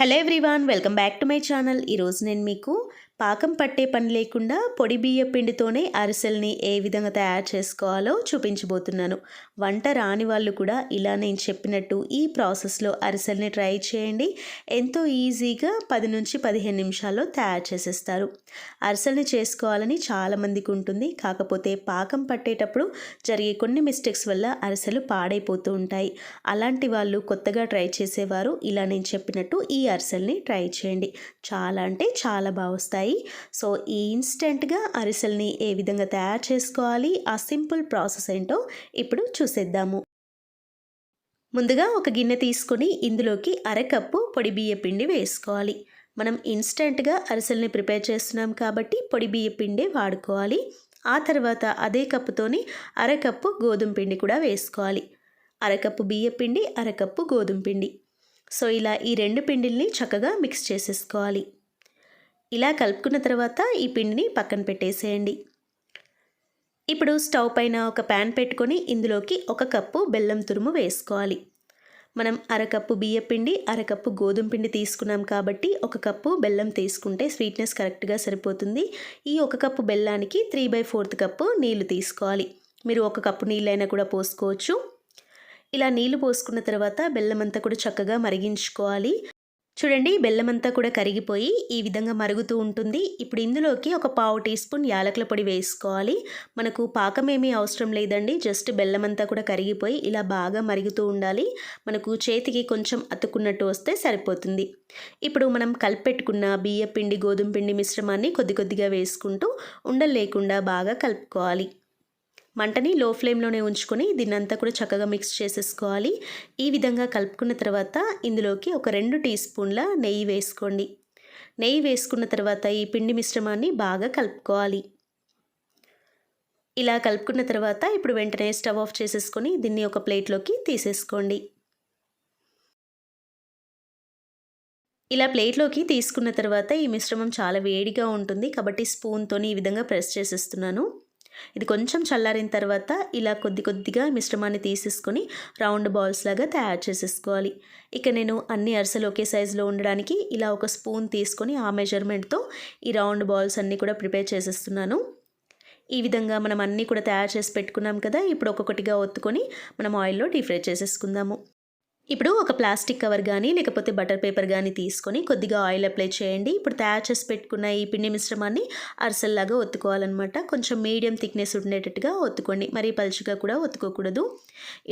Hello everyone welcome back to my channel. ఈరోజు నేను మీకు పాకం పట్టే పని లేకుండా పొడి బియ్య పిండితోనే అరిసెల్ని ఏ విధంగా తయారు చేసుకోవాలో చూపించబోతున్నాను. వంట రాని వాళ్ళు కూడా ఇలా నేను చెప్పినట్టు ఈ ప్రాసెస్లో అరిసెల్ని ట్రై చేయండి. ఎంతో ఈజీగా పది నుంచి పదిహేను నిమిషాల్లో తయారు చేసేస్తారు. అరిసెల్ని చేసుకోవాలని చాలామందికి ఉంటుంది. కాకపోతే పాకం పట్టేటప్పుడు జరిగే కొన్ని మిస్టేక్స్ వల్ల అరిసెలు పాడైపోతూ ఉంటాయి. అలాంటి వాళ్ళు కొత్తగా ట్రై చేసేవారు. ఇలా నేను చెప్పినట్టు ఈ అరిసెల్ని ట్రై చేయండి. చాలా అంటే చాలా బాగా వస్తాయి. సో ఈ ఇన్స్టెంట్గా అరిసెల్ని ఏ విధంగా తయారు చేసుకోవాలి ఆ సింపుల్ ప్రాసెస్ ఏంటో ఇప్పుడు చూసేద్దాము. ముందుగా ఒక గిన్నె తీసుకొని ఇందులోకి అరకప్పు పొడి బియ్య పిండి వేసుకోవాలి. మనం ఇన్స్టెంట్గా అరిసెల్ని ప్రిపేర్ చేస్తున్నాం కాబట్టి పొడి బియ్య పిండి వాడుకోవాలి. ఆ తర్వాత అదే కప్పుతోని అరకప్పు గోధుమ పిండి కూడా వేసుకోవాలి. అరకప్పు బియ్య పిండి అరకప్పు గోధుమ పిండి. సో ఇలా ఈ రెండు పిండిల్ని చక్కగా మిక్స్ చేసేసుకోవాలి. ఇలా కలుపుకున్న తర్వాత ఈ పిండిని పక్కన పెట్టేసేయండి. ఇప్పుడు స్టవ్ పైన ఒక ప్యాన్ పెట్టుకొని ఇందులోకి ఒక కప్పు బెల్లం తురుము వేసుకోవాలి. మనం అరకప్పు బియ్యపిండి అరకప్పు గోధుమ పిండి తీసుకున్నాం కాబట్టి ఒక కప్పు బెల్లం తీసుకుంటే స్వీట్నెస్ కరెక్ట్గా సరిపోతుంది. ఈ ఒక కప్పు బెల్లానికి త్రీ బై ఫోర్త్ కప్పు నీళ్ళు తీసుకోవాలి. మీరు ఒక కప్పు నీళ్ళైనా కూడా పోసుకోవచ్చు. ఇలా నీళ్ళు పోసుకున్న తర్వాత బెల్లం అంతా కూడా చక్కగా మరిగించుకోవాలి. చూడండి బెల్లం అంతా కూడా కరిగిపోయి ఈ విధంగా మరుగుతూ ఉంటుంది. ఇప్పుడు ఇందులోకి ఒక పావు టీ స్పూన్ యాలకుల పొడి వేసుకోవాలి. మనకు పాకం ఏమీ అవసరం లేదండి. జస్ట్ బెల్లం అంతా కూడా కరిగిపోయి ఇలా బాగా మరుగుతూ ఉండాలి. మనకు చేతికి కొంచెం అతుక్కున్నట్టు వస్తే సరిపోతుంది. ఇప్పుడు మనం కలిపెట్టుకున్న బియ్య పిండి గోధుమ పిండి మిశ్రమాన్ని కొద్ది కొద్దిగా వేసుకుంటూ ఉండలు లేకుండా బాగా కలుపుకోవాలి. మంటని లో ఫ్లేమ్లోనే ఉంచుకొని దీన్నంతా కూడా చక్కగా మిక్స్ చేసేసుకోవాలి. ఈ విధంగా కలుపుకున్న తర్వాత ఇందులోకి ఒక రెండు టీ స్పూన్ల నెయ్యి వేసుకోండి. నెయ్యి వేసుకున్న తర్వాత ఈ పిండి మిశ్రమాన్ని బాగా కలుపుకోవాలి. ఇలా కలుపుకున్న తర్వాత ఇప్పుడు వెంటనే స్టవ్ ఆఫ్ చేసేసుకొని దీన్ని ఒక ప్లేట్లోకి తీసేసుకోండి. ఇలా ప్లేట్లోకి తీసుకున్న తర్వాత ఈ మిశ్రమం చాలా వేడిగా ఉంటుంది కాబట్టి స్పూన్తో ఈ విధంగా ప్రెస్ చేసేస్తున్నాను. ఇది కొంచెం చల్లారిన తర్వాత ఇలా కొద్ది కొద్దిగా మిశ్రమాన్ని తీసేసుకొని రౌండ్ బాల్స్ లాగా తయారు చేసేసుకోవాలి. ఇక నేను అన్ని అరిసెలు ఒకే సైజులో ఉండడానికి ఇలా ఒక స్పూన్ తీసుకొని ఆ మెజర్మెంట్తో ఈ రౌండ్ బాల్స్ అన్నీ కూడా ప్రిపేర్ చేసేస్తున్నాను. ఈ విధంగా మనం అన్నీ కూడా తయారు చేసి పెట్టుకున్నాం కదా ఇప్పుడు ఒక్కొక్కటిగా ఒత్తుకొని మనం ఆయిల్లో డీప్ ఫ్రై చేసేసుకుందాము. ఇప్పుడు ఒక ప్లాస్టిక్ కవర్ కానీ లేకపోతే బటర్ పేపర్ కానీ తీసుకొని కొద్దిగా ఆయిల్ అప్లై చేయండి. ఇప్పుడు తయారు చేసి పెట్టుకున్న ఈ పిండి మిశ్రమాన్ని అరసల్లాగా ఒత్తుకోవాలన్నమాట. కొంచెం మీడియం థిక్నెస్ ఉండేటట్టుగా ఒత్తుకోండి. మరీ పలుచుగా కూడా ఒత్తుకోకూడదు.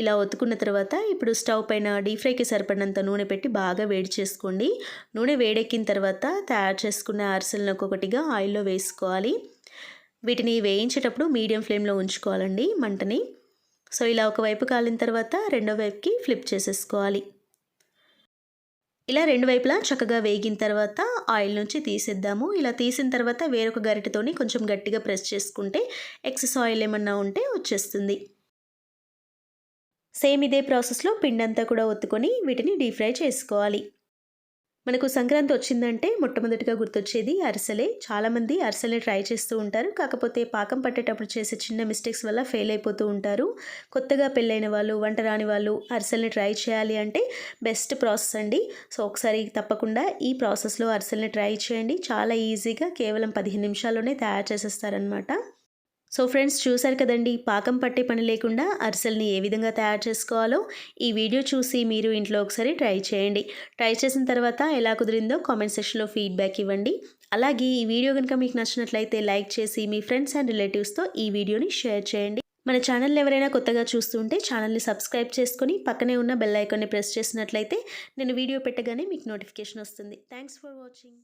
ఇలా ఒత్తుకున్న తర్వాత ఇప్పుడు స్టవ్ పైన డీప్ ఫ్రైకి సరిపడినంత నూనె పెట్టి బాగా వేడి చేసుకోండి. నూనె వేడెక్కిన తర్వాత తయారు చేసుకున్న అరసలను ఒక్కొక్కటిగా ఆయిల్లో వేసుకోవాలి. వీటిని వేయించేటప్పుడు మీడియం ఫ్లేమ్లో ఉంచుకోవాలండి మంటని. సో ఇలా ఒకవైపు కాలిన తర్వాత రెండో వైపుకి ఫ్లిప్ చేసేసుకోవాలి. ఇలా రెండు వైపులా చక్కగా వేగిన తర్వాత ఆయిల్ నుంచి తీసేద్దాము. ఇలా తీసిన తర్వాత వేరొక గరిటతోని కొంచెం గట్టిగా ప్రెస్ చేసుకుంటే ఎక్సెస్ ఆయిల్ ఏమన్నా ఉంటే వచ్చేస్తుంది. సేమ్ ఇదే ప్రాసెస్లో పిండంతా కూడా ఒత్తుకొని వీటిని డీప్ ఫ్రై చేసుకోవాలి. మనకు సంక్రాంతి వచ్చిందంటే మొట్టమొదటిగా గుర్తొచ్చేది అరిసెలే. చాలామంది అరిసెలే ట్రై చేస్తూ ఉంటారు. కాకపోతే పాకం పట్టేటప్పుడు చేసే చిన్న మిస్టేక్స్ వల్ల ఫెయిల్ అయిపోతూ ఉంటారు. కొత్తగా పెళ్ళైన వాళ్ళు వంట రాని వాళ్ళు అరిసెల్ని ట్రై చేయాలి అంటే బెస్ట్ ప్రాసెస్ అండి. సో ఒకసారి తప్పకుండా ఈ ప్రాసెస్లో అరిసెల్ని ట్రై చేయండి. చాలా ఈజీగా కేవలం పదిహేను నిమిషాల్లోనే తయారు చేసేస్తారనమాట సో ఫ్రెండ్స్ చూశారు కదండి పాకం పట్టే పని లేకుండా అరిసెల్ని ఏ విధంగా తయారు చేసుకోవాలో ఈ వీడియో చూసి మీరు ఇంట్లో ఒకసారి ట్రై చేయండి. ట్రై చేసిన తర్వాత ఎలా కుదిరిందో కామెంట్ సెక్షన్లో ఫీడ్బ్యాక్ ఇవ్వండి. అలాగే ఈ వీడియో కనుక మీకు నచ్చినట్లయితే లైక్ చేసి మీ ఫ్రెండ్స్ అండ్ రిలేటివ్స్తో ఈ వీడియోని షేర్ చేయండి. మన ఛానల్ ఎవరైనా కొత్తగా చూస్తుంటే ఛానల్ని సబ్స్క్రైబ్ చేసుకొని పక్కనే ఉన్న బెల్ ఐకాన్ని ప్రెస్ చేసినట్లయితే నేను వీడియో పెట్టగానే మీకు నోటిఫికేషన్ వస్తుంది. Thanks for watching.